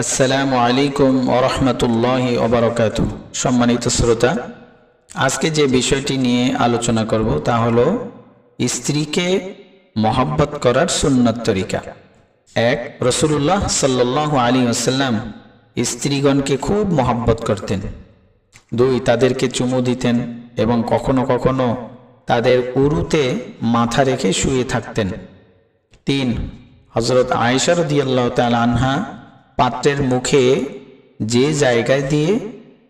আসসালামু আলাইকুম ওরহমতুল্লাহ ওবরকাত সম্মানিত শ্রোতা, আজকে যে বিষয়টি নিয়ে আলোচনা করব তা হলো স্ত্রীকে মহব্বত করার সুন্নত তরিকা। এক রসুল্লাহ সাল্লাহ আলী আসাল্লাম স্ত্রীগণকে খুব মহব্বত করতেন। দুই, তাদেরকে চুমু দিতেন এবং কখনো কখনো তাদের উরুতে মাথা রেখে শুয়ে থাকতেন। তিন হজরত আয়েশা রদিয়াল্লাহ তাল আনহা পাত্রের মুখে যে জায়গায় দিয়ে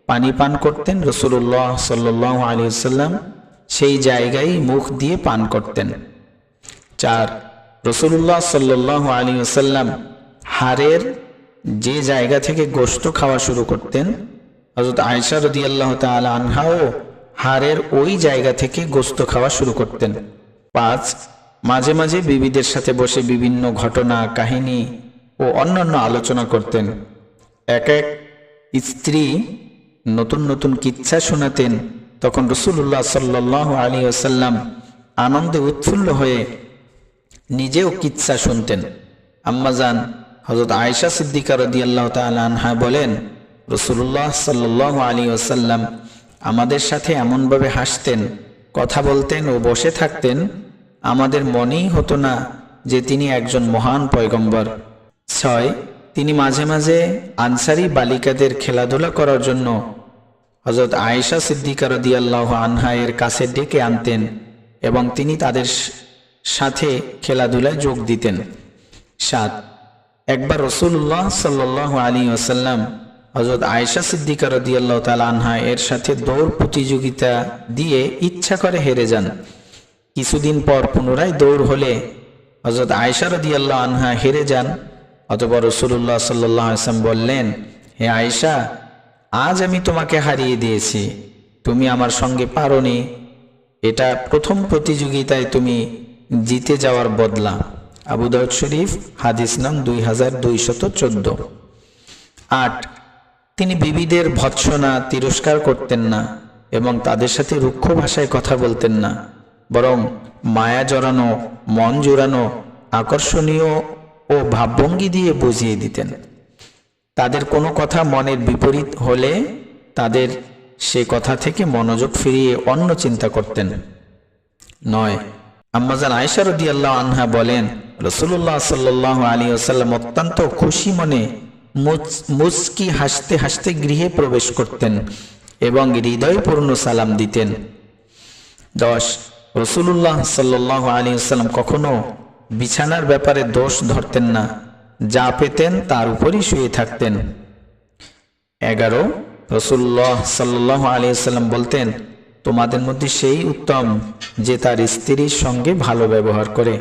পানি পান করতেন রসুল্লাহ সাল্লাহ আলী সাল্লাম সেই জায়গায় মুখ দিয়ে পান করতেন। চার, রসুল্লাহ সাল্লাহ আলী সাল্লাম হাড়ের যে জায়গা থেকে গোস্ত খাওয়া শুরু করতেন হজরত আয়সা রদি আল্লাহ তাল আনহাও হাড়ের ওই জায়গা থেকে গোস্ত খাওয়া শুরু করতেন। পাঁচ, মাঝে মাঝে বিবিদের সাথে বসে বিভিন্ন ঘটনা, কাহিনী ও অন্যান্য আলোচনা করতেন। এক এক স্ত্রী নতুন নতুন কিচ্ছা শোনাতেন। তখন রসুল্লাহ সাল্লাহ আলী আসাল্লাম আনন্দে উৎফুল্ল হয়ে নিজেও কিচ্ছা শুনতেন। আম্মাজান হজরত আয়সা সিদ্দিকা রদি আল্লাহ আনহা বলেন রসুল্লাহ সাল্লাহ আলী আসাল্লাম আমাদের সাথে এমনভাবে হাসতেন, কথা বলতেন ও বসে থাকতেন, আমাদের মনেই হতো না যে তিনি একজন মহান পয়গম্বর। ছয়, তিনি মাঝে মাঝে আনসারি বালিকাদের খেলাধুলা করার জন্য হজরত আয়েশা সিদ্দিকা রদিয়াল্লাহ আনহা এর কাছে ডেকে আনতেন এবং তিনি তাদের সাথে খেলাধুলায় যোগ দিতেন। সাত, একবার রসুল্লাহ সাল্লাহ আলী আসাল্লাম হজরত আয়েশা সিদ্দিকা রদিয়াল্লাহ তাল আনহা এর সাথে দৌড় প্রতিযোগিতা দিয়ে ইচ্ছা করে হেরে যান। কিছুদিন পর পুনরায় দৌড় হলে হজরত আয়েশা রদিয়াল্লাহ আনহা হেরে যান অতপর রসুল্লাহ সাল্লাহ আসলাম বললেন, হে আয়েশা, আজ আমি তোমাকে হারিয়ে দিয়েছি। তুমি আমার সঙ্গে পারোনি। এটা প্রথম প্রতিযোগিতায় তুমি জিতে যাওয়ার বদলা। আবু শরীফ, হাদিস নং দুই হাজার দুইশত চোদ্দ। আট, তিনি বিবিদের ভৎসনা তিরস্কার করতেন না এবং তাদের সাথে রুক্ষ ভাষায় কথা বলতেন না। বরং মায়া জড়ানো, মন জোড়ানো, আকর্ষণীয় ভাবভঙ্গি দিয়ে বুঝিয়ে দিতেন। তাদের কোনো কথা মনের বিপরীত হলে তাদের সে কথা থেকে মনোযোগ ফিরিয়ে অন্য চিন্তা করতেন। নয় আম্মাজান আয়সা আল্লাহ আনহা বলেন রসুল্লাহ সাল্লাহ আলী আসাল্লাম অত্যন্ত খুশি মনে মুচকি হাসতে হাসতে গৃহে প্রবেশ করতেন এবং হৃদয়পূর্ণ সালাম দিতেন। দশ রসুল্লাহ সাল্লাহ আলী আসাল্লাম কখনো বিছানার ব্যাপারে দোষ ধরতেন না। যা পেতেন তার উপরই শুয়ে থাকতেন। এগারো রসুল্লাহ সাল্লাহ আলিয়াল্লাম বলতেন, তোমাদের মধ্যে সেই উত্তম যে তার স্ত্রীর সঙ্গে ভালো ব্যবহার করে।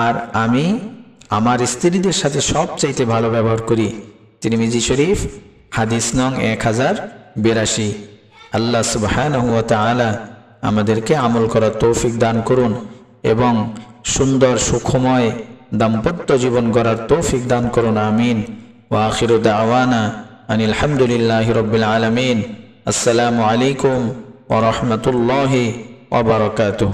আর আমি আমার স্ত্রীদের সাথে সব চাইতে ভালো ব্যবহার করি। তিরমিজি শরীফ, হাদিস নং এক হাজার বিরাশি। আল্লাহ সুবাহ আমাদেরকে আমল করার তৌফিক দান করুন এবং সুন্দর, সুখময়, দাম্পত্য জীবন গড়ার তৌফিক দান করুন, আমিন। ওয়াখির দাওয়ানা আনিল হামদুলিল্লাহ রবিল আলমিন। আসসালামু আলাইকুম ওরহমতুল্লাহ ওবরকাতুহ